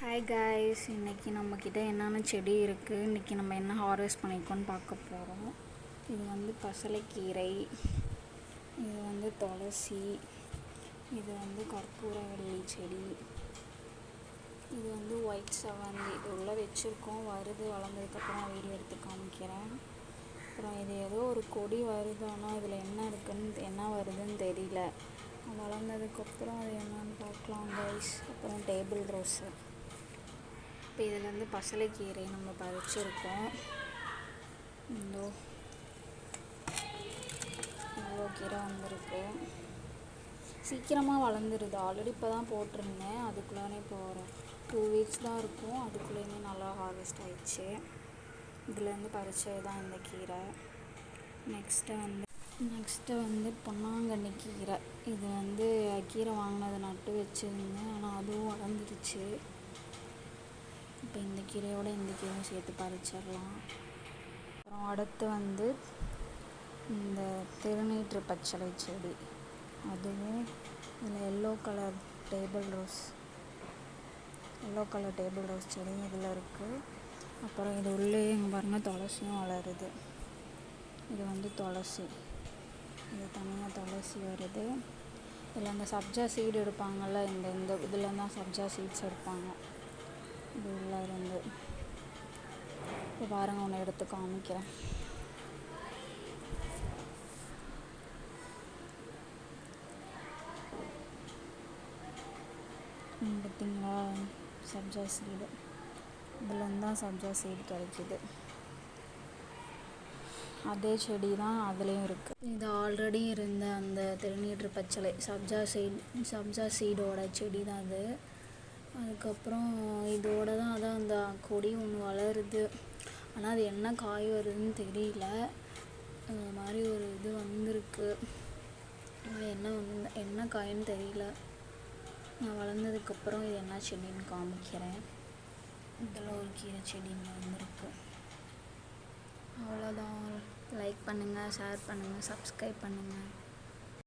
Hi guys இன்றைக்கி நம்மக்கிட்ட என்னென்ன செடி இருக்குது இன்றைக்கி நம்ம என்ன ஹார்வெஸ்ட் பண்ணியிருக்கோன்னு பார்க்க போகிறோம் இது வந்து பசலைக்கீரை இது வந்து துளசி இது வந்து கற்பூரவள்ளி செடி இது வந்து ஒயிட் செவந்தி இது உள்ளே வச்சுருக்கோம். வருது வளர்ந்ததுக்கப்புறம் வீடியோ எடுத்து காமிக்கிறேன். அப்புறம் இது ஏதோ ஒரு கொடி வருது ஆனால் இதில் என்ன இருக்குன்னு என்ன வருதுன்னு தெரியல. வளர்ந்ததுக்கப்புறம் அது என்னன்னு பார்க்கலாம் கைஸ் அப்புறம் டேபிள் ரோஸு இப்போ இதில் வந்து பசலைக்கீரை நம்ம பறிச்சிருக்கோம். இந்தோ. இவ்வளோ கீரை வந்திருக்கு. சீக்கிரமாக வளர்ந்துருது. ஆல்ரெடி இப்போ தான் போட்டிருந்தேன். அதுக்குள்ளே இப்போ ஒரு டூ வீக்ஸ் தான் இருக்கும். அதுக்குள்ளேயுமே நல்லா ஹார்வெஸ்ட் ஆயிடுச்சு. இதுலேருந்து பறிச்சது தான் இந்த கீரை. நெக்ஸ்ட்டு வந்து நெக்ஸ்ட்டு வந்து பொன்னாங்கண்ணி கீரை. இது வந்து கீரை வாங்கினது நட்டு வச்சுருந்தேன். ஆனால் அதுவும் வளர்ந்துருச்சு. இப்போ இந்த கீரையோடு இந்த கீரையும் சேர்த்து பறிச்சிடலாம். அப்புறம் அடுத்து வந்து இந்த திருநீற்று பச்சளை செடி. அதுவும் இதில் yellow colour table rose yellow colour table rose செடியும் இதில் இருக்குது அப்புறம் இது உள்ளே இங்கே பாருங்கள் துளசியும் வளருது. இது வந்து துளசி. இது தனியாக துளசி வருது. இதில் அந்த சப்ஜா சீடு எடுப்பாங்கள்ல இந்த இந்த இதில் தான் சப்ஜா சீட்ஸ் எடுப்பாங்க. இது உள்ளே இருந்து இப்போ பாருங்கள் ஒன்று எடுத்து காமிக்கிறேன். பார்த்தீங்களா? சப்ஜா சீடு இதுலேருந்து தான் சப்ஜா சீடு கிடைக்கிது. அதே செடி தான் அதுலேயும் இருக்குது இது ஆல்ரெடி இருந்த அந்த திருநீற்று பச்சளை. சப்ஜா சீட் சப்ஜா சீடோட செடி தான் அது. அதுக்கப்புறம் இதோட தான் அதான் அந்த கொடி ஒன்று வளருது. ஆனால் அது என்ன காய் வருதுன்னு தெரியல. அது மாதிரி ஒரு இது வந்திருக்கு. ஆனால் என்ன வந்து என்ன காயின்னு தெரியல. நான் வளர்ந்ததுக்கப்புறம் இது என்ன செடின்னு காமிக்கிறேன். இதில் ஒரு கீரை செடின்னு வந்திருக்கு. அவ்வளோதான் லைக் பண்ணுங்கள் ஷேர் பண்ணுங்கள் சப்ஸ்கிரைப் பண்ணுங்கள்